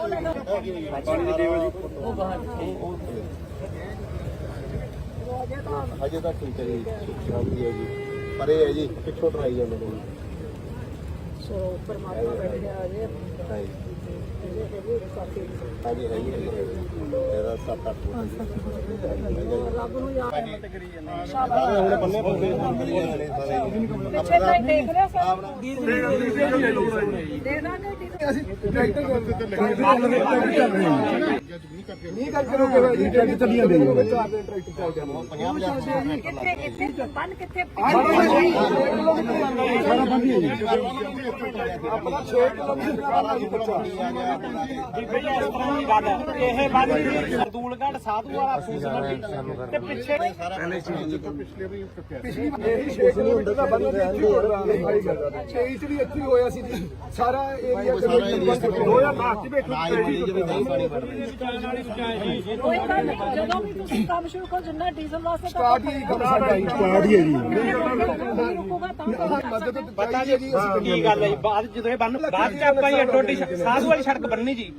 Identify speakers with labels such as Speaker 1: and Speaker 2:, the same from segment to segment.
Speaker 1: ਪਾਣੀ ਦੀ ਟੇਬਲ ਜੀ ਉਹ ਬਾਹਰ
Speaker 2: ਅਜੇ ਤਾਂ ਠੀਕ ਹੈ ਜੀ ਸ਼ਾਂਤੀ ਹੈ ਜੀ। ਪਰ ਇਹ ਹੈ ਜੀ ਪਿੱਛੋਂ ਟਰਾਈ ਜਾਂਦੇ ਨੇ ਜੀ।
Speaker 3: ਸੋ ਪਰਮਾਤਮਾ ਬੈਠ ਗਿਆ ਜੇ
Speaker 2: ਹਾਂ ਜੀ ਹਾਂਜੀ ਹੈ ਜੀ ਇਹਦਾ 7-8 ਫੁੱਟ
Speaker 3: ਰੱਬ ਨੂੰ ਯਾਦ
Speaker 2: ਸਾਰੇ ਹੁਣ ਬੰਨੇ ਨੇ ਸਾਰੇ
Speaker 3: ਪਿੱਛੇ ਤਾਂ ਦੇਖ ਰਿਹਾ ਸਭ ਦੇ ਦਾਂਗੇ ਅਸੀਂ ਟਰੈਕਟਰ ਚੱਲ ਰਹੇ ਹਾਂ। ਡੀ- ਕਿੱਥੇ ਕਿੱਥੇ ਬੰਨ ਕਿੱਥੇ
Speaker 4: ਬਈ ਇਸ ਤਰ੍ਹਾਂ ਦੀ ਗੱਲ ਹੈ। ਇਹ ਬੰਦ ਜੀ ਸਰਦੂਲਗੜ੍ਹ ਸਾਧੂ ਵਾਲਾ ਫੂਸ ਮੰਡੀ ਤੇ ਪਿੱਛੇ
Speaker 5: ਤੇਈਸ ਵੀ ਇੱਥੇ ਹੀ ਹੋਇਆ ਸੀ ਜੀ। ਸਾਰਾ ਏਰੀਆ
Speaker 2: ਸਾਰਾ ਏਰੀਆ ਤੇ
Speaker 5: 2010 ਚ
Speaker 2: ਨਾ ਹੀ ਪਾਣੀ ਜਿਵੇਂ ਨਹੀਂ ਪਾਣੀ
Speaker 3: ਕੋਈ ਗੱਲ ਨਹੀਂ ਜਦੋਂ ਵੀ ਤੁਸੀਂ ਕੰਮ ਸ਼ੁਰੂ ਕਰੋ ਜਿੰਨਾ ਡੀਜ਼ਲ ਵਾਸਤੇ
Speaker 5: ਸਟਾਰਟ ਹੀ ਕੰਮ ਸਾਡਾ ਹੀ ਸਟਾਰਟ ਹੀ ਹੈ ਜੀ।
Speaker 3: ਰੁਕੂਗਾ ਤਾਂ
Speaker 5: ਮਦਦ
Speaker 4: ਪਤਾ ਜੀ। ਕੀ ਗੱਲ ਹੈ ਜੀ? ਬਾਅਦ ਜਦੋਂ ਇਹ ਬੰਨ ਬਾਅਦ ਚ ਆਪਾਂ ਹੀ ਅੱਡੋ ਅੱਡੀ ਸ਼- ਸਾਧੂ ਵਾਲੀ ਸੜਕ ਬੰਨੀ ਜੀ।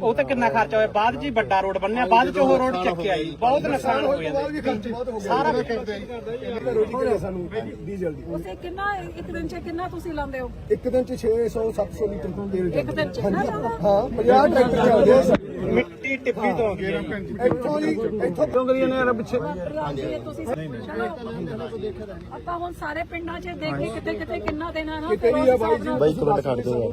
Speaker 4: ਉਹ ਤੇ ਕਿੰਨਾ ਖਰਚਾ ਹੋਇਆ? ਬਾਅਦ ਚ ਹੀ ਵੱਡਾ ਰੋਡ ਬੰਨਿਆ। ਬਾਅਦ ਚ ਉਹ ਰੋਡ ਚੱਕਿਆ ਜੀ। ਬਹੁਤ ਨੁਕਸਾਨ ਹੋ ਜਾਂਦਾ
Speaker 5: ਵੀ ਖਰਚ ਬਹੁਤ ਹੋ ਗਿਆ
Speaker 4: ਸਾਰਾ
Speaker 5: ਇਹ ਰੋਟੀ ਕਰਿਆ ਸਾਨੂੰ ਡੀਜ਼ਲ ਦੀ?
Speaker 3: ਉਸੇ ਕਿੰਨਾ ਇੱਕ ਦਿਨ ਚ ਕਿੰਨਾ ਤੁਸੀਂ ਲਾਉਂਦੇ ਹੋ?
Speaker 5: ਇੱਕ ਦਿਨ ਚ 600 700 ਲੀਟਰ ਤੋਂ ਤੇਲ
Speaker 3: ਇੱਕ ਦਿਨ ਚ?
Speaker 5: ਹਾਂ 50 ਟਰੈਕਟਰ ਚੱਲਦੇ ਆ।
Speaker 4: ਮਿੱਟੀ ਟਿੱਪੀ ਤੋਂ ਆਉਂਦੀ ਹੈ। ਜੀ।
Speaker 5: ਇੱਥੋਂ ਜੀ ਇੱਥੋਂ ਡੋਂਗਰੀਆਂ ਨੇ ਯਾਰ ਪਿੱਛੇ?
Speaker 3: ਹਾਂਜੀ ਤੁਸੀਂ ਚਲੋ। ਆਪਾਂ ਹੁਣ ਸਾਰੇ ਪਿੰਡਾਂ 'ਚ ਦੇਖੀ ਕਿਤੇ ਕਿਤੇ ਕਿੰਨਾ ਦੇਣਾ ਨਾ
Speaker 5: ਕਿਤੇ ਵੀ ਆ ਬਾਈ ਜੀ।
Speaker 2: ਬਾਈ ਇੱਕ ਮਿੰਟ ਕੱਢ ਦਿਓ।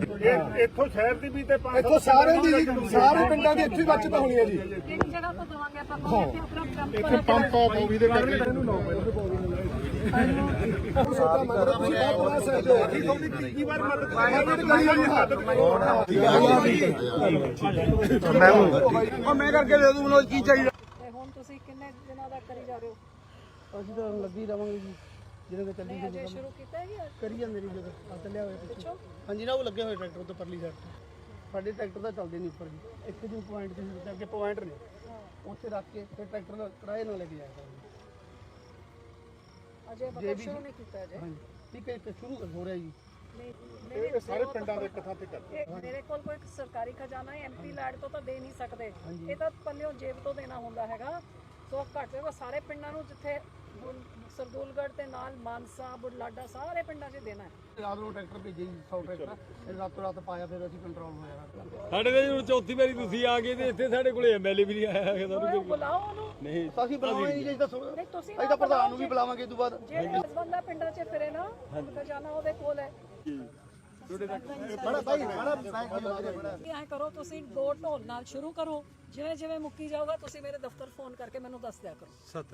Speaker 1: ਇੱਥੋਂ ਸ਼ਹਿਰ ਦੀ ਵੀ ਤੇ
Speaker 5: ਇੱਥੋਂ ਸਾਰੇ ਦੀ ਸਾਰੇ ਪਿੰਡਾਂ ਦੀ ਇੱਥੇ ਹੀ ਬਚਤ ਹੋਣੀ ਹੈ ਜੀ।
Speaker 3: ਇੱਕ ਜਗ੍ਹਾ ਤੋਂ ਦਵਾਂਗੇ ਆਪਾਂ ਇੱਥੇ ਆਪਣਾ ਪੰਪ
Speaker 1: ਇੱਥੇ ਪੰਪ ਆ ਪੌਵੀ ਦੇ ਕਰਕੇ
Speaker 5: ਮੈਂ ਕਰਕੇ ਦੇ ਦੂੰ ਮੈਨੂੰ ਕੀ ਚਾਹੀਦਾ
Speaker 3: ਤੇ ਹੁਣ ਤੁਸੀਂ ਕਿੰਨੇ ਦਿਨਾਂ ਦਾ ਕਰੀ ਜਾ ਰਹੇ ਹੋ?
Speaker 5: ਅਸੀਂ ਤਾਂ ਲੱਗੀ ਰਵਾਂਗੇ ਜੀ। ਜਿਹਦੇ ਤੇ ਚੱਲੀ
Speaker 3: ਨਹੀਂ ਅਜੇ ਸ਼ੁਰੂ ਕੀਤਾ ਹੈ ਜਾਂ
Speaker 5: ਕਰੀ ਜਾਂਦੇ ਨੇ ਜਦੋਂ। ਆ ਚੱਲਿਆ ਹੋਇਆ ਪਿੱਛੇ।
Speaker 3: ਪਿੱਛੋਂ
Speaker 5: ਹਾਂਜੀ ਨਾ ਉਹ ਲੱਗੇ ਹੋਏ ਟਰੈਕਟਰ ਤੋਂ ਪਰਲੀ ਸਾਈਡ ਤੇ। ਸਾਡੇ ਟਰੈਕਟਰ ਤਾਂ ਚੱਲਦੇ ਨਹੀਂ ਉੱਪਰ ਜੀ। ਇੱਕ ਦਿਨ ਪੁਆਇੰਟ ਤੇ ਜਿੱਥੇ ਅੱਗੇ ਪੁਆਇੰਟ ਨੇ। ਉੱਥੇ ਰੱਖ ਕੇ ਫਿਰ ਟਰੈਕਟਰ ਦਾ ਕਿਰਾਏ ਨਾਲ ਲੈ ਕੇ ਜਾਇਆ ਕਰਾਂਗੇ।
Speaker 3: ਅਜੇ ਪਤਾ ਸ਼ੁਰੂ ਨਹੀਂ ਕੀਤਾ ਅਜੇ।
Speaker 5: ਹਾਂਜੀ। ਠੀਕ ਹੈ ਇੱਕ ਸ਼ੁਰੂ ਹੋ ਰਿਹਾ ਜੀ।
Speaker 3: ਨਹੀਂ ਮੇਰੇ
Speaker 1: ਸਾਰੇ ਪਿੰਡਾਂ ਦੇ ਇੱਕ ਥਾਂ ਤੇ ਕਰ
Speaker 3: ਇਹ ਮੇਰੇ ਕੋਲ ਕੋਈ ਸਰਕਾਰੀ ਖਜ਼ਾਨਾ ਹੈ ਐਮਪੀ ਲੈਡ ਤੋਂ ਤਾਂ ਦੇ ਨਹੀਂ ਸਕਦੇ। ਇਹ ਤਾਂ ਪੱਲਿਓਂ ਜੇਬ ਤੋਂ ਦੇਣਾ ਹੁੰਦਾ ਹੈਗਾ। ਸੋ ਘੱਟ ਤੋਂ ਘੱਟ ਸਾਰੇ ਪਿੰਡਾਂ ਨੂੰ ਜਿੱਥੇ ਸਰਦੂਲਗੜ੍ਹ ਤੇ ਨਾਲ ਮਾਨਸਾ ਬੁਢਲਾਡਾ ਸਾਰੇ ਪਿੰਡਾਂ 'ਚ ਦੇਣਾ ਹੈ।
Speaker 5: ਰਾਤ ਨੂੰ ਟਰੈਕਟਰ ਭੇਜੇ ਜੀ 100 ਟਰੈਕਟਰ। ਫਿਰ ਰਾਤੋਂ ਰਾਤ ਪਾਇਆ ਫਿਰ ਅਸੀਂ ਕੰਟਰੋਲ ਹੋਇਆ
Speaker 6: ਸਾਡੇ ਤੇ ਹੁਣ ਚੌਥੀ ਵਾਰੀ ਤੁਸੀਂ ਆ ਗਏ ਤੇ ਇੱਥੇ ਸਾਡੇ ਕੋਲੇ ਐਮਐਲਏ ਵੀ ਨਹੀਂ ਆਇਆ ਹੈਗਾ ਸਾਨੂੰ
Speaker 3: ਬੁਲਾਓ ਉਹਨੂੰ।
Speaker 6: ਨਹੀਂ
Speaker 5: ਅਸੀਂ ਬੁਲਾਵਾਂਗੇ ਜੀ ਦੱਸੋ
Speaker 3: ਨਹੀਂ ਤੁਸੀਂ
Speaker 5: ਅਸੀਂ ਤਾਂ ਪ੍ਰਧਾਨ ਨੂੰ ਵੀ ਬੁਲਾਵਾਂਗੇ ਇਹ ਤੋਂ ਬਾਅਦ।
Speaker 3: ਬੰਦਾ ਪਿੰਡਾਂ 'ਚ ਫਿਰੇ ਨਾ ਖਜ਼ਾਨਾ ਉਹਦੇ ਕੋਲ ਹੈ।
Speaker 5: ਬੜਾ ਭਾਈ ਬੜਾ ਬੜਾ
Speaker 3: ਕੀ ਐਂ ਕਰੋ ਤੁਸੀਂ ਦੋ ਢੋਲ ਨਾਲ ਸ਼ੁਰੂ ਕਰੋ। ਜਿਵੇਂ ਜਿਵੇਂ ਮੁੱਕੀ ਜਾਊਗਾ ਤੁਸੀਂ ਮੇਰੇ ਦਫ਼ਤਰ ਫੋਨ ਕਰਕੇ ਮੈਨੂੰ ਦੱਸ ਦਿਆ ਕਰੋ।
Speaker 6: ਸੱਤ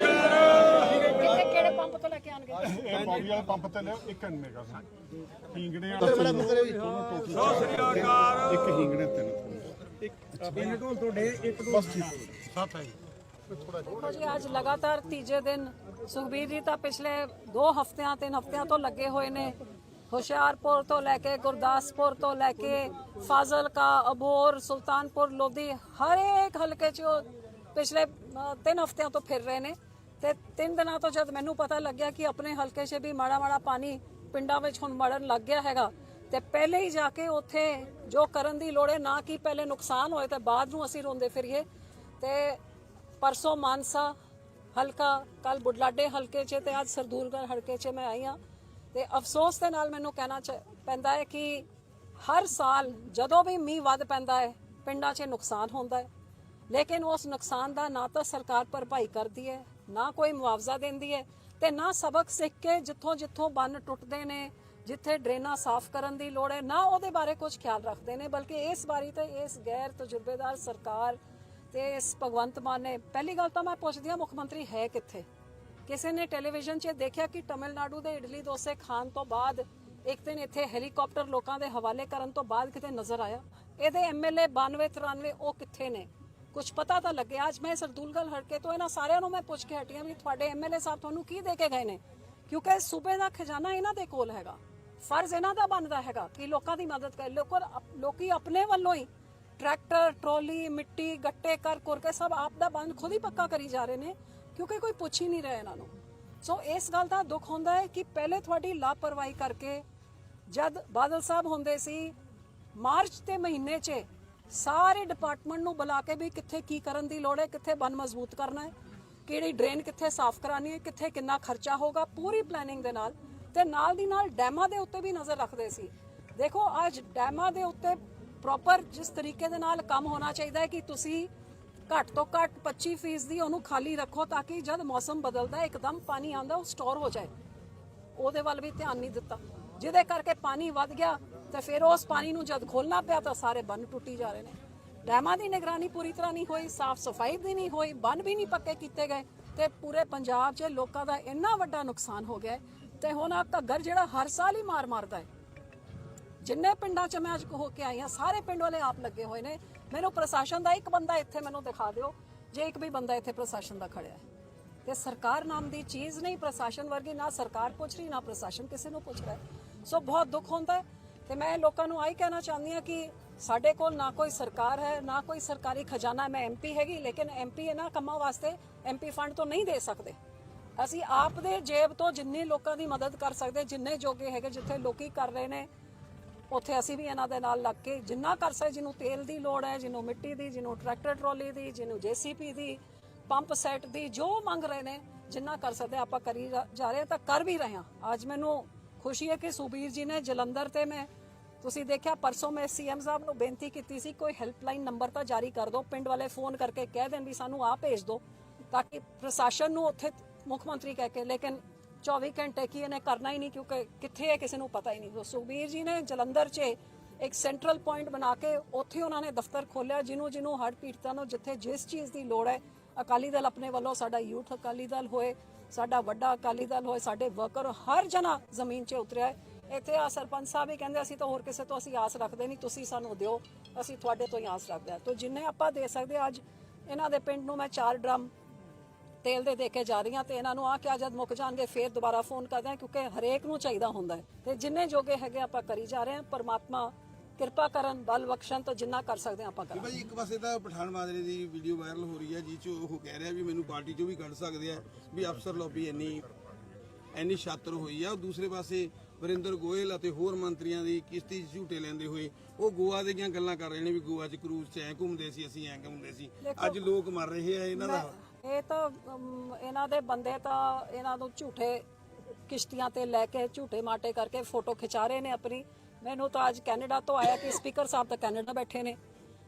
Speaker 3: ਕਿੱਥੇ ਕਿਹੜੇ ਪੰਪ ਤੋਂ ਲੈ ਕੇ ਆਣਗੇ
Speaker 1: ਪੌਵੀ ਵਾਲੇ ਪੰਪ ਤੇ ਲਿਓ ਇੱਕ ਅੰਨੇਗਾ ਹੀਂਗਣੇ ਵਾਲਾ ਇੱਕ ਹੀਂਗਣੇ ਤਿੰਨ
Speaker 3: ਦੇਖੋ ਜੀ ਅੱਜ ਲਗਾਤਾਰ ਤੀਜੇ ਦਿਨ ਸੁਖਬੀਰ ਜੀ ਤਾਂ ਪਿਛਲੇ 2 ਹਫ਼ਤਿਆਂ 3 ਹਫ਼ਤਿਆਂ ਤੋਂ ਲੱਗੇ ਹੋਏ ਨੇ। ਹੁਸ਼ਿਆਰਪੁਰ ਤੋਂ ਲੈ ਕੇ ਗੁਰਦਾਸਪੁਰ ਤੋਂ ਲੈ ਕੇ ਫਾਜ਼ਿਲਕਾ ਅਬੋਰ ਸੁਲਤਾਨਪੁਰ ਲੋਧੀ ਹਰ ਇੱਕ ਹਲਕੇ 'ਚ ਪਿਛਲੇ 3 ਹਫ਼ਤਿਆਂ ਤੋਂ ਫਿਰ ਰਹੇ ਨੇ। ਤੇ ਤਿੰਨ ਦਿਨਾਂ ਤੋਂ ਜਦ ਮੈਨੂੰ ਪਤਾ ਲੱਗਿਆ ਕਿ ਆਪਣੇ ਹਲਕੇ 'ਚ ਵੀ ਮਾੜਾ ਮਾੜਾ ਪਾਣੀ ਪਿੰਡਾਂ ਵਿੱਚ ਹੁਣ ਮੜਨ ਲੱਗ ਗਿਆ ਹੈਗਾ, ਤੇ ਪਹਿਲੇ ਹੀ ਜਾ ਕੇ ਉੱਥੇ ਜੋ ਕਰਨ ਦੀ ਲੋੜ ਹੈ, ਨਾ ਕਿ ਪਹਿਲੇ ਨੁਕਸਾਨ ਹੋਏ ਤੇ ਬਾਅਦ ਨੂੰ ਅਸੀਂ ਰੋਂਦੇ ਫਿਰੀਏ। ਤੇ ਪਰਸੋਂ ਮਾਨਸਾ ਹਲਕਾ ਕੱਲ ਬੁਢਲਾਡੇ ਹਲਕੇ 'ਚ ਤੇ ਅੱਜ ਸਰਦੂਲਗੜ੍ਹ ਹਲਕੇ 'ਚ ਮੈਂ ਆਈ ਹਾਂ। ਤੇ ਅਫਸੋਸ ਦੇ ਨਾਲ ਮੈਨੂੰ ਕਹਿਣਾ ਚ- ਪੈਂਦਾ ਹੈ ਕਿ ਹਰ ਸਾਲ ਜਦੋਂ ਵੀ ਮੀਂਹ ਵੱਧ ਪੈਂਦਾ ਹੈ, ਪਿੰਡਾਂ 'ਚ ਨੁਕਸਾਨ ਹੁੰਦਾ ਹੈ। ਲੇਕਿਨ ਉਸ ਨੁਕਸਾਨ ਦਾ ਨਾ ਤਾਂ ਸਰਕਾਰ ਭਰਪਾਈ ਕਰਦੀ ਹੈ ਨਾ ਕੋਈ ਮੁਆਵਜ਼ਾ ਦਿੰਦੀ ਹੈ ਤੇ ਨਾ ਸਬਕ ਸਿੱਖ ਕੇ ਜਿੱਥੋਂ ਜਿੱਥੋਂ ਬੰਨ ਟੁੱਟਦੇ ਨੇ, ਜਿੱਥੇ ਡਰੇਨਾਂ ਸਾਫ਼ ਕਰਨ ਦੀ ਲੋੜ ਹੈ, ਨਾ ਉਹਦੇ ਬਾਰੇ ਕੁਝ ਖਿਆਲ ਰੱਖਦੇ ਨੇ, ਬਲਕਿ ਇਸ ਵਾਰੀ ਤੇ ਇਸ ਗੈਰ ਤਜਰਬੇਦਾਰ ਸਰਕਾਰ ਤੇ ਇਸ ਭਗਵੰਤ ਮਾਨ ਨੇ, ਪਹਿਲੀ ਗੱਲ ਤਾਂ ਮੈਂ ਪੁੱਛਦੀ ਹਾਂ ਮੁੱਖ ਮੰਤਰੀ ਹੈ ਕਿੱਥੇ? ਕਿਸੇ ਨੇ ਟੈਲੀਵਿਜ਼ਨ 'ਚ ਦੇਖਿਆ ਕਿ ਤਮਿਲਨਾਡੂ ਦੇ ਇਡਲੀ ਡੋਸੇ ਖਾਣ ਤੋਂ ਬਾਅਦ ਇੱਕ ਦਿਨ ਇੱਥੇ ਹੈਲੀਕਾਪਟਰ ਲੋਕਾਂ ਦੇ ਹਵਾਲੇ ਕਰਨ ਤੋਂ ਬਾਅਦ ਕਿਤੇ ਨਜ਼ਰ ਆਇਆ? ਇਹਦੇ ਐਮਐਲਏ 92 93 ਉਹ ਕਿੱਥੇ ਨੇ? ਕੁਝ ਪਤਾ ਤਾਂ ਲੱਗਿਆ ਅੱਜ ਮੈਂ ਸਰਦੂਲਗੜ੍ਹ ਹਲਕੇ ਤੋਂ ਇਹਨਾਂ ਸਾਰਿਆਂ ਨੂੰ ਮੈਂ ਪੁੱਛ ਕੇ ਹਟੀ ਵੀ ਤੁਹਾਡੇ ਐਮਐਲਏ ਸਾਹਿਬ ਤੁਹਾਨੂੰ ਕੀ ਦੇ ਕੇ ਗਏ ਨੇ? ਕਿਉਂਕਿ ਸੂਬੇ ਦਾ ਖਜ਼ਾਨਾ ਇਹਨਾਂ ਦੇ ਕੋਲ ਹੈਗਾ। ਫਰਜ਼ ਇਹਨਾਂ ਦਾ ਬਣਦਾ ਹੈਗਾ ਕਿ ਲੋਕਾਂ ਦੀ ਮਦਦ ਕਰੇ। ਲੋਕਾਂ ਲੋਕੀ ਆਪਣੇ ਵੱਲੋਂ ਹੀ ਟਰੈਕਟਰ, ਟਰੋਲੀ, ਮਿੱਟੀ, ਗੱਟੇ ਕਰ ਕੁਰ ਕੇ ਸਭ ਆਪ ਦਾ ਬੰਦ ਖੁਦ ਹੀ ਪੱਕਾ ਕਰੀ ਜਾ ਰਹੇ ਨੇ, ਕਿਉਂਕਿ ਕੋਈ ਪੁੱਛ ਹੀ ਨਹੀਂ ਰਿਹਾ ਇਹਨਾਂ ਨੂੰ। ਸੋ ਇਸ ਗੱਲ ਦਾ ਦੁੱਖ ਹੁੰਦਾ ਹੈ ਕਿ ਪਹਿਲੇ ਤੁਹਾਡੀ ਲਾਪਰਵਾਹੀ ਕਰਕੇ ਜਦ ਬਾਦਲ ਸਾਹਿਬ ਹੁੰਦੇ ਸੀ, ਮਾਰਚ ਦੇ ਮਹੀਨੇ 'ਚ ਸਾਰੇ ਡਿਪਾਰਟਮੈਂਟ ਨੂੰ ਬੁਲਾ ਕੇ ਵੀ ਕਿੱਥੇ ਕੀ ਕਰਨ ਦੀ ਲੋੜ ਹੈ, ਕਿੱਥੇ ਬੰਨ ਮਜ਼ਬੂਤ ਕਰਨਾ ਹੈ, ਕਿਹੜੀ ਡਰੇਨ ਕਿੱਥੇ ਸਾਫ਼ ਕਰਾਣੀ ਹੈ, ਕਿੱਥੇ ਕਿੰਨਾ ਖਰਚਾ ਹੋਗਾ ਪੂਰੀ ਪਲੈਨਿੰਗ ਦੇ ਨਾਲ ਤੇ ਨਾਲ ਦੀ ਨਾਲ ਡੈਮਾਂ ਦੇ ਉੱਤੇ ਵੀ ਨਜ਼ਰ ਰੱਖਦੇ ਸੀ। ਦੇਖੋ, ਅੱਜ ਡੈਮਾਂ ਦੇ ਉੱਤੇ ਪ੍ਰੋਪਰ ਜਿਸ ਤਰੀਕੇ ਦੇ ਨਾਲ ਕੰਮ ਹੋਣਾ ਚਾਹੀਦਾ ਹੈ ਕਿ ਤੁਸੀਂ ਘੱਟ ਤੋਂ ਘੱਟ 25% ਦੀ ਉਹਨੂੰ ਖਾਲੀ ਰੱਖੋ ਤਾਂ ਕਿ ਜਦ ਮੌਸਮ ਬਦਲਦਾ ਇੱਕਦਮ ਪਾਣੀ ਆਂਦਾ ਉਹ ਸਟੋਰ ਹੋ ਜਾਏ। ਉਹਦੇ ਵੱਲ ਵੀ ਧਿਆਨ ਨਹੀਂ ਦਿੱਤਾ। ਜਿਹਦੇ ਕਰਕੇ ਪਾਣੀ ਵੱਧ ਗਿਆ ਤੇ ਫਿਰ ਉਸ ਪਾਣੀ ਨੂੰ ਜਦ ਖੋਲਣਾ ਪਿਆ ਤਾਂ ਸਾਰੇ ਬੰਨ ਟੁੱਟੀ ਜਾ ਰਹੇ ਨੇ। ਡੈਮਾਂ ਦੀ ਨਿਗਰਾਨੀ ਪੂਰੀ ਤਰ੍ਹਾਂ ਨਹੀਂ ਹੋਈ, ਸਾਫ਼ ਸਫ਼ਾਈ ਵੀ ਨਹੀਂ ਹੋਈ, ਬੰਨ ਵੀ ਨਹੀਂ ਪੱਕੇ ਕੀਤੇ ਗਏ ਤੇ ਪੂਰੇ ਪੰਜਾਬ 'ਚ ਲੋਕਾਂ ਦਾ ਇੰਨਾ ਵੱਡਾ ਨੁਕਸਾਨ ਹੋ ਗਿਆ ਤੇ ਹੁਣ ਆ ਘੱਗਰ ਜਿਹੜਾ ਹਰ ਸਾਲ ਹੀ ਮਾਰ ਮਾਰਦਾ ਹੈ। ਜਿੰਨੇ ਪਿੰਡਾਂ 'ਚ ਮੈਂ ਅੱਜ ਹੋ ਕੇ ਆਈ ਹਾਂ, ਸਾਰੇ ਪਿੰਡ ਵਾਲੇ ਆਪ ਲੱਗੇ ਹੋਏ ਨੇ। ਮੈਨੂੰ ਪ੍ਰਸ਼ਾਸਨ ਦਾ ਇੱਕ ਬੰਦਾ ਇੱਥੇ ਮੈਨੂੰ ਦਿਖਾ ਦਿਓ, ਜੇ ਇੱਕ ਵੀ ਬੰਦਾ ਇੱਥੇ ਪ੍ਰਸ਼ਾਸਨ ਦਾ ਖੜਿਆ ਹੈ। ਤੇ ਸਰਕਾਰ ਨਾਮ ਦੀ ਚੀਜ਼ ਨਹੀਂ ਪ੍ਰਸ਼ਾਸਨ ਵਰਗੀ, ਨਾ ਸਰਕਾਰ ਪੁੱਛ ਰਹੀ, ਨਾ ਪ੍ਰਸ਼ਾਸਨ ਕਿਸੇ ਨੂੰ ਪੁੱਛ ਰਿਹਾ ਸੋ ਬਹੁਤ ਦੁੱਖ ਹੁੰਦਾ ਹੈ। ਤੇ ਮੈਂ ਲੋਕਾਂ ਨੂੰ ਆਹੀ ਕਹਿਣਾ ਚਾਹੁੰਦੀ ਹਾਂ ਕਿ ਸਾਡੇ ਕੋਲ ਨਾ ਕੋਈ ਸਰਕਾਰ ਹੈ, ਨਾ ਕੋਈ ਸਰਕਾਰੀ ਖਜ਼ਾਨਾ ਹੈ। ਮੈਂ ਐਮਪੀ ਹੈਗੀ, ਲੇਕਿਨ ਐਮਪੀ ਇਹਨਾਂ ਕੰਮਾਂ ਵਾਸਤੇ ਐਮਪੀ ਫੰਡ ਤੋਂ ਨਹੀਂ ਦੇ ਸਕਦੇ ਅਸੀਂ ਆਪ ਦੇ ਜੇਬ ਤੋਂ ਜਿੰਨੀ ਲੋਕਾਂ ਦੀ ਮਦਦ ਕਰ ਸਕਦੇ, ਜਿੰਨੇ ਜੋਗੇ ਹੈਗੇ, ਜਿੱਥੇ ਲੋਕੀ ਕਰ ਰਹੇ ਨੇ, ਉੱਥੇ ਅਸੀਂ ਵੀ ਇਹਨਾਂ ਦੇ ਨਾਲ ਲੱਗ ਕੇ ਜਿੰਨਾ ਕਰ ਸਕਦੇ, ਜਿਹਨੂੰ ਤੇਲ ਦੀ ਲੋੜ ਹੈ, ਜਿਹਨੂੰ ਮਿੱਟੀ ਦੀ, ਜਿਹਨੂੰ ਟਰੈਕਟਰ ਟਰਾਲੀ ਦੀ, ਜਿਹਨੂੰ ਜੀਸੀਪੀ ਦੀ, ਪੰਪ ਸੈੱਟ ਦੀ, ਜੋ ਮੰਗ ਰਹੇ ਨੇ, ਜਿੰਨਾ ਕਰ ਸਕਦੇ ਆਪਾਂ ਕਰੀ ਜਾ ਜਾ ਰਹੇ ਹਾਂ ਤਾਂ ਕਰ ਵੀ ਰਹੇ ਹਾਂ ਅੱਜ ਮੈਨੂੰ ਖੁਸ਼ੀ ਹੈ ਕਿ ਸੁਬੀਰ ਜੀ ਨੇ ਜਲੰਧਰ ਤੇ ਮੈਂ ਤੁਸੀਂ ਦੇਖਿਆ ਪਰਸੋਂ ਮੈਂ ਸੀਐਮ ਸਾਹਿਬ ਨੂੰ ਬੇਨਤੀ ਕੀਤੀ ਸੀ, ਕੋਈ ਹੈਲਪਲਾਈਨ ਨੰਬਰ ਤਾਂ ਜਾਰੀ ਕਰ ਦਿਓ, ਪਿੰਡ ਵਾਲੇ ਫੋਨ ਕਰਕੇ ਕਹਿ ਦੇਣ ਵੀ ਸਾਨੂੰ ਆਹ ਭੇਜ ਦਿਓ, ਤਾਂ ਕਿ ਪ੍ਰਸ਼ਾਸਨ ਨੂੰ ਉੱਥੇ ਮੁੱਖ ਮੰਤਰੀ ਕਹਿ ਕੇ, ਲੇਕਿਨ 24 ਘੰਟੇ ਕੀ ਇਹਨੇ ਕਰਨਾ ਹੀ ਨਹੀਂ, ਕਿਉਂਕਿ ਕਿੱਥੇ ਹੈ ਕਿਸੇ ਨੂੰ ਪਤਾ ਹੀ ਨਹੀਂ। ਸੁਖਬੀਰ ਜੀ ਨੇ ਜਲੰਧਰ 'ਚ ਇੱਕ ਸੈਂਟਰਲ ਪੁਆਇੰਟ ਬਣਾ ਕੇ ਉੱਥੇ ਉਹਨਾਂ ਨੇ ਦਫ਼ਤਰ ਖੋਲਿਆ ਜਿਹਨੂੰ ਜਿਹਨੂੰ ਹੜ੍ਹ ਪੀੜਤਾਂ ਨੂੰ ਜਿੱਥੇ ਜਿਸ ਚੀਜ਼ ਦੀ ਲੋੜ ਹੈ, ਅਕਾਲੀ ਦਲ ਆਪਣੇ ਵੱਲੋਂ ਸਾਡਾ ਯੂਥ ਅਕਾਲੀ ਦਲ ਹੋਏ, ਸਾਡਾ ਵੱਡਾ ਅਕਾਲੀ ਦਲ ਹੋਏ, ਸਾਡੇ ਵਰਕਰ ਹਰ ਜਣਾ ਜ਼ਮੀਨ 'ਚ ਉਤਰਿਆ ਹੈ। ਇੱਥੇ ਆ ਸਰਪੰਚ ਸਾਹਿਬ ਵੀ ਕਹਿੰਦੇ ਅਸੀਂ ਤਾਂ ਹੋਰ ਕਿਸੇ ਤੋਂ ਅਸੀਂ ਆਸ ਰੱਖਦੇ ਨਹੀਂ ਤੁਸੀਂ ਸਾਨੂੰ ਦਿਓ ਅਸੀਂ ਤੁਹਾਡੇ ਤੋਂ ਹੀ ਆਸ ਰੱਖਦੇ ਹਾਂ। ਤਾਂ ਜਿੰਨੇ ਆਪਾਂ ਦੇ ਸਕਦੇ ਹਾਂ, ਅੱਜ ਇਹਨਾਂ ਦੇ ਪਿੰਡ ਨੂੰ ਮੈਂ ਚਾਰ ਡਰਮ ਤੇਲ ਦੇ ਦੇ ਕੇ ਜਾ ਰਹੀਆਂ ਤੇ ਇਹਨਾਂ ਨੂੰ ਆ ਕਿ ਜਦ ਮੁੱਕ ਜਾਣਗੇ ਫੇਰ ਦੁਬਾਰਾ ਫੋਨ ਕਰਦੇ ਆ ਕਿਉਂਕਿ ਹਰੇਕ ਨੂੰ ਚਾਹੀਦਾ ਹੁੰਦਾ ਹੈ। ਤੇ ਜਿੰਨੇ ਜੋਗੇ ਹੈਗੇ ਆਪਾਂ ਕਰੀ ਜਾ ਰਹੇ ਹਾਂ ਪਰਮਾਤਮਾ ਕਿਰਪਾ ਕਰਨ ਬਲ ਬਖਸ਼ਣ ਤੋਂ ਜਿੰਨਾ ਕਰ ਸਕਦੇ ਹਾਂ ਆਪਾਂ ਕਰਾਂਗੇ
Speaker 7: ਭਾਈ ਇੱਕ ਪਾਸੇ ਤਾਂ ਪਠਾਨ ਮਾਜਰੇ ਦੀ ਵੀਡੀਓ ਵਾਇਰਲ ਹੋ ਰਹੀ ਹੈ ਜਿਹ ਚ ਉਹ ਕਹਿ ਰਿਹਾ ਵੀ ਮੈਨੂੰ ਪਾਰਟੀ ਚੋਂ ਵੀ ਕੱਢ ਸਕਦੇ ਆ ਵੀ ਅਫਸਰ ਲੌਬੀ ਇੰਨੀ ਇੰਨੀ ਛਾਤਰ ਹੋਈ ਆ। ਦੂਸਰੇ ਪਾਸੇ ਵਰਿੰਦਰ ਗੋਇਲ ਅਤੇ ਹੋਰ ਮੰਤਰੀਆਂ ਦੀ ਕਿਸ਼ਤੀ 'ਚ ਝੂਟੇ ਲੈਂਦੇ ਹੋਏ ਉਹ ਗੋਆ ਦੀਆਂ ਗੱਲਾਂ ਕਰ ਰਹੇ ਨੇ ਵੀ ਗੋਆ 'ਚ ਕਰੂਜ਼ 'ਚ ਐ ਘੁੰਮਦੇ ਸੀ ਅਸੀਂ ਐ ਘੁੰਮਦੇ ਸੀ। ਅੱਜ ਲੋਕ ਮਰ ਰਹੇ ਆ ਇਹਨਾਂ ਦਾ।
Speaker 3: ਇਹ ਤਾਂ ਅਮ, ਇਹਨਾਂ ਦੇ ਬੰਦੇ ਤਾਂ ਇਹਨਾਂ ਨੂੰ ਝੂਠੇ ਕਿਸ਼ਤੀਆਂ ਤੇ ਲੈ ਕੇ ਝੂਠੇ ਮਾਟੇ ਕਰਕੇ ਫੋਟੋ ਖਿਚਾ ਰਹੇ ਨੇ ਆਪਣੀ। ਮੈਨੂੰ ਤਾਂ ਅੱਜ ਕੈਨੇਡਾ ਤੋਂ ਆਇਆ ਕਿ ਸਪੀਕਰ ਸਾਹਿਬ ਤਾਂ ਕੈਨੇਡਾ ਬੈਠੇ ਨੇ।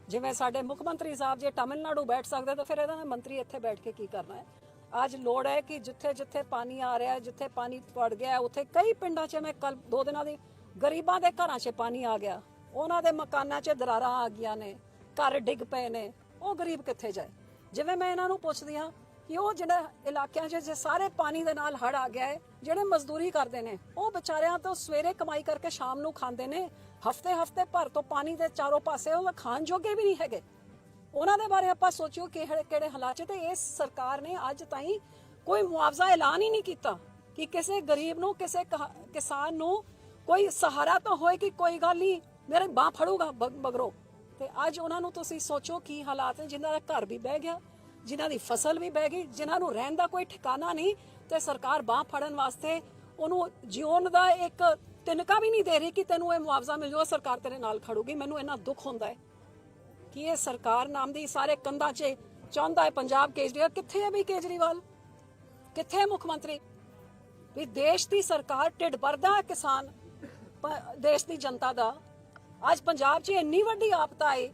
Speaker 3: ਜਿਵੇਂ ਸਾਡੇ ਮੁੱਖ ਮੰਤਰੀ ਸਾਹਿਬ ਜੇ ਤਮਿਲਨਾਡੂ ਬੈਠ ਸਕਦੇ ਤਾਂ ਫਿਰ ਇਹਨਾਂ ਨੇ ਮੰਤਰੀ ਇੱਥੇ ਬੈਠ ਕੇ ਕੀ ਕਰਨਾ ਹੈ? ਅੱਜ ਲੋੜ ਹੈ ਕਿ ਜਿੱਥੇ ਜਿੱਥੇ ਪਾਣੀ ਆ ਰਿਹਾ ਹੈ, ਜਿੱਥੇ ਪਾਣੀ ਪੜ ਗਿਆ ਉੱਥੇ ਕਈ ਪਿੰਡਾਂ 'ਚ ਮੈਂ ਕੱਲ ਦੋ ਦਿਨਾਂ ਦੀ ਗਰੀਬਾਂ ਦੇ ਘਰਾਂ 'ਚ ਪਾਣੀ ਆ ਗਿਆ। ਉਹਨਾਂ ਦੇ ਮਕਾਨਾਂ 'ਚ ਦਰਾਰਾਂ ਆ ਗਈਆਂ ਨੇ, ਘਰ ਡਿੱਗ ਪਏ ਨੇ। ਉਹ ਗਰੀਬ ਕਿੱਥੇ ਜਾਏ? ਜਿਵੇਂ ਮੈਂ ਇਹਨਾਂ ਨੂੰ ਪੁੱਛਦੀ ਹਾਂ ਕਿ ਉਹ ਜਿਹੜਾ ਇਲਾਕਿਆਂ 'ਚ ਜੇ ਸਾਰੇ ਪਾਣੀ ਦੇ ਨਾਲ ਹੜ ਆ ਗਿਆ ਹੈ, ਜਿਹੜੇ ਮਜ਼ਦੂਰੀ ਕਰਦੇ ਨੇ, ਉਹ ਵਿਚਾਰਿਆਂ ਤੋਂ ਸਵੇਰੇ ਕਮਾਈ ਕਰਕੇ ਸ਼ਾਮ ਨੂੰ ਖਾਂਦੇ ਨੇ ਹਫ਼ਤੇ ਹਫ਼ਤੇ ਭਰ ਤੋਂ ਪਾਣੀ ਦੇ ਚਾਰੋਂ ਪਾਸੇ ਉਹ ਖਾਣ ਜੋਗੇ ਵੀ ਨਹੀਂ ਹੈਗੇ। ਉਹਨਾਂ ਦੇ ਬਾਰੇ ਆਪਾਂ ਸੋਚਿਓ ਕਿਹੜੇ ਕਿਹੜੇ ਹਾਲਾਤ 'ਚ ਤੇ ਇਸ ਸਰਕਾਰ ਨੇ ਅੱਜ ਤਾਈਂ ਕੋਈ ਮੁਆਵਜ਼ਾ ਐਲਾਨ ਹੀ ਨਹੀਂ ਕੀਤਾ ਕਿ ਕਿਸੇ ਗਰੀਬ ਨੂੰ, ਕਿਸੇ ਕਿਸਾਨ ਨੂੰ ਕੋਈ ਸਹਾਰਾ ਤਾਂ ਹੋਏ ਕਿ ਕੋਈ ਗੱਲ ਨਹੀਂ, ਮੇਰੇ ਬਾਹ ਫੜੂਗਾ ਬਗਰੋ ਤੇ ਅੱਜ ਉਹਨਾਂ ਨੂੰ ਤੁਸੀਂ ਸੋਚੋ ਕੀ ਹਾਲਾਤ ਨੇ, ਜਿਨ੍ਹਾਂ ਦਾ ਘਰ ਵੀ ਬਹਿ ਗਿਆ, ਜਿਨ੍ਹਾਂ ਦੀ ਫਸਲ ਵੀ ਬਹਿ ਗਈ, ਜਿਨ੍ਹਾਂ ਨੂੰ ਰਹਿਣ ਦਾ ਕੋਈ ਠਿਕਾਣਾ ਨਹੀਂ ਤੇ ਸਰਕਾਰ ਬਾਹ ਫੜਨ ਵਾਸਤੇ ਉਹਨੂੰ ਜਿਉਣ ਦਾ ਇੱਕ ਤਿਨਕਾ ਵੀ ਨਹੀਂ ਦੇ ਰਹੀ ਕਿ ਤੈਨੂੰ ਇਹ ਮੁਆਵਜ਼ਾ ਮਿਲ ਜਾਊਗਾ, ਸਰਕਾਰ ਤੇਰੇ ਨਾਲ ਖੜੂਗੀ, ਮੈਨੂੰ ਇੰਨਾ ਦੁੱਖ ਹੁੰਦਾ ਹੈ। ਕਿ ਇਹ ਸਰਕਾਰ ਨਾਮ ਦੀ ਸਾਰੇ ਕੰਧਾਂ 'ਚ ਚਾਹੁੰਦਾ ਹੈ ਪੰਜਾਬ ਕੇਜਰੀਵਾਲ? ਕਿੱਥੇ ਹੈ ਵੀ ਕੇਜਰੀਵਾਲ? ਕਿੱਥੇ ਹੈ ਮੁੱਖ ਮੰਤਰੀ? ਵੀ ਦੇਸ਼ ਦੀ ਸਰਕਾਰ ਢਿੱਡ ਭਰਦਾ ਹੈ ਕਿਸਾਨ ਦੇਸ਼ ਦੀ ਜਨਤਾ ਦਾ। ਅੱਜ ਪੰਜਾਬ 'ਚ ਇੰਨੀ ਵੱਡੀ ਆਪਤਾ ਆਈ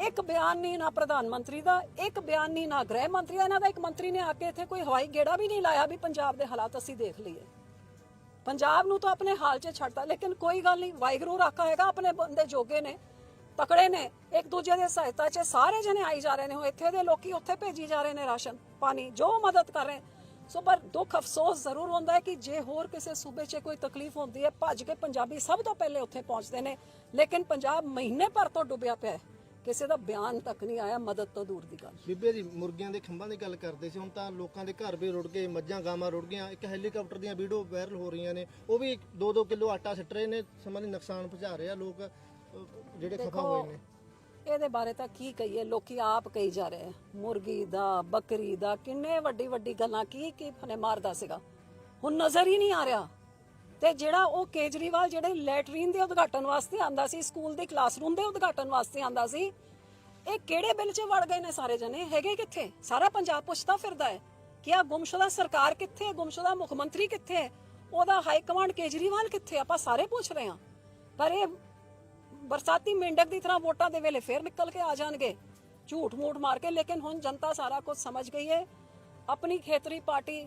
Speaker 3: ਇੱਕ ਬਿਆਨ ਨਹੀਂ ਨਾ ਪ੍ਰਧਾਨ ਮੰਤਰੀ ਦਾ, ਇੱਕ ਬਿਆਨ ਨਹੀਂ ਨਾ ਗ੍ਰਹਿ ਮੰਤਰੀ ਦਾ। ਇਹਨਾਂ ਦਾ ਇੱਕ ਮੰਤਰੀ ਨੇ ਆ ਕੇ ਇੱਥੇ ਕੋਈ ਹਵਾਈ ਗੇੜਾ ਵੀ ਨਹੀਂ ਲਾਇਆ ਵੀ ਪੰਜਾਬ ਦੇ ਹਾਲਾਤ ਅਸੀਂ ਦੇਖ ਲਈਏ। ਪੰਜਾਬ ਨੂੰ ਤਾਂ ਆਪਣੇ ਹਾਲ 'ਚ ਛੱਡਦਾ ਲੇਕਿਨ ਕੋਈ ਗੱਲ ਨਹੀਂ, ਵਾਹਿਗੁਰੂ ਰਾਖਾ ਹੈਗਾ, ਆਪਣੇ ਬੰਦੇ ਜੋਗੇ ਨੇ। ਤਕੜੇ ਨੇ, ਇੱਕ ਦੂਜੇ ਦੀ ਸਹਾਇਤਾ 'ਚ ਸਾਰੇ ਜਣੇ ਆਈ ਜਾ ਰਹੇ ਨੇ, ਹੁਣ ਇੱਥੇ ਦੇ ਲੋਕੀ ਉੱਥੇ ਭੇਜੀ ਜਾ ਰਹੇ ਨੇ ਰਾਸ਼ਨ ਪਾਣੀ, ਜੋ ਮਦਦ ਕਰ ਰਹੇ ਸੋ, ਪਰ ਦੁੱਖ ਅਫਸੋਸ ਜ਼ਰੂਰ ਹੁੰਦਾ ਹੈ ਕਿ ਜੇ ਹੋਰ ਕਿਸੇ ਸੂਬੇ 'ਚ ਕੋਈ ਤਕਲੀਫ ਹੁੰਦੀ ਹੈ, ਭੱਜ ਕੇ ਪੰਜਾਬੀ ਸਭ ਤੋਂ ਪਹਿਲੇ ਉੱਥੇ ਪਹੁੰਚਦੇ ਨੇ। ਲੇਕਿਨ ਪੰਜਾਬ ਮਹੀਨੇ ਭਰ ਤੋਂ ਡੁੱਬਿਆ ਪਿਆ ਹੈ। ਕਿਸੇ ਦਾ ਬਿਆਨ ਤੱਕ ਨਹੀਂ ਆਇਆ, ਮਦਦ ਤੋਂ ਦੂਰ ਦੀ ਗੱਲ।
Speaker 2: ਬੀਬੇ ਜੀ, ਮੁਰਗੀਆਂ ਦੇ ਖੰਭਾਂ ਦੀ ਗੱਲ ਕਰਦੇ ਸੀ, ਹੁਣ ਤਾਂ ਲੋਕਾਂ ਦੇ ਘਰ ਵੀ ਰੁੜ ਗਏ, ਮੱਝਾਂ, ਗਾਵਾਂ ਰੁੜ ਗਈਆਂ, ਇੱਕ ਹੈਲੀਕਾਪਟਰ ਦੀਆਂ ਵੀਡੀਓ ਵਾਇਰਲ ਹੋ ਰਹੀਆਂ ਨੇ। ਉਹ ਵੀ 2-2 ਕਿਲੋ ਆਟਾ ਸਿੱਟ ਰਹੇ ਨੇ ਸਮਾਂ ਨੁਕਸਾਨ ਪਹੁੰਚਾ ਰਹੇ ਆ ਲੋਕ। ਹੋਏ ਨੇ।
Speaker 3: ਇਹਦੇ ਬਾਰੇ ਤਾਂ ਕੀ ਕਹੀਏ ਲੋਕੀ ਆਪ ਕਹੀ ਜਾ ਰਹੇ ਆ। ਮੁਰਗੀ ਦਾ ਬੱਕਰੀ ਦਾ ਕਿੰਨੇ ਵੱਡੀ ਵੱਡੀ ਗੱਲਾਂ ਕੀ ਕੀ ਫਨੇ ਮਾਰਦਾ ਸੀਗਾ। ਹੁਣ ਨਜ਼ਰ ਹੀ ਨਹੀਂ ਆ ਰਿਹਾ। ਤੇ ਜਿਹੜਾ ਉਹ ਕੇਜਰੀਵਾਲ ਜਿਹੜੇ ਲੈਟਰੀਨ ਦੇ ਉਦਘਾਟਨ ਵਾਸਤੇ ਆਂਦਾ ਸੀ ਸਕੂਲ ਦੇ ਕਲਾਸਰੂਮ ਦੇ ਉਦਘਾਟਨ ਵਾਸਤੇ ਆਂਦਾ ਸੀ ਇਹ ਕਿਹੜੇ ਬਿੱਲ 'ਚ ਵੜ ਗਏ ਨੇ ਸਾਰੇ ਜਣੇ? ਹੈਗੇ ਕਿੱਥੇ? ਸਾਰਾ ਪੰਜਾਬ ਪੁੱਛਦਾ ਫਿਰਦਾ ਹੈ ਕਿ ਆ ਗੁੰਮਸ਼ੁਦਾ ਸਰਕਾਰ ਕਿੱਥੇ ਹੈ? ਗੁੰਮਸ਼ੁਦਾ ਮੁੱਖ ਮੰਤਰੀ ਕਿੱਥੇ ਹੈ? ਉਹਦਾ ਹਾਈ ਕਮਾਂਡ ਕੇਜਰੀਵਾਲ ਕਿੱਥੇ ਹੈ? ਆਪਾਂ ਸਾਰੇ ਪੁੱਛ ਰਹੇ ਹਾਂ। ਪਰ ਇਹ ਬਰਸਾਤੀ ਮੇਂਢਕ ਦੀ ਤਰ੍ਹਾਂ ਵੋਟਾਂ ਦੇ ਵੇਲੇ ਫੇਰ ਨਿਕਲ ਕੇ ਆ ਜਾਣਗੇ। ਝੂਠ ਮੂਠ ਮਾਰ ਕੇ, ਲੇਕਿਨ ਹੁਣ ਜਨਤਾ ਸਾਰਾ ਕੁਝ ਸਮਝ ਗਈ ਹੈ ਆਪਣੀ ਖੇਤਰੀ ਪਾਰਟੀ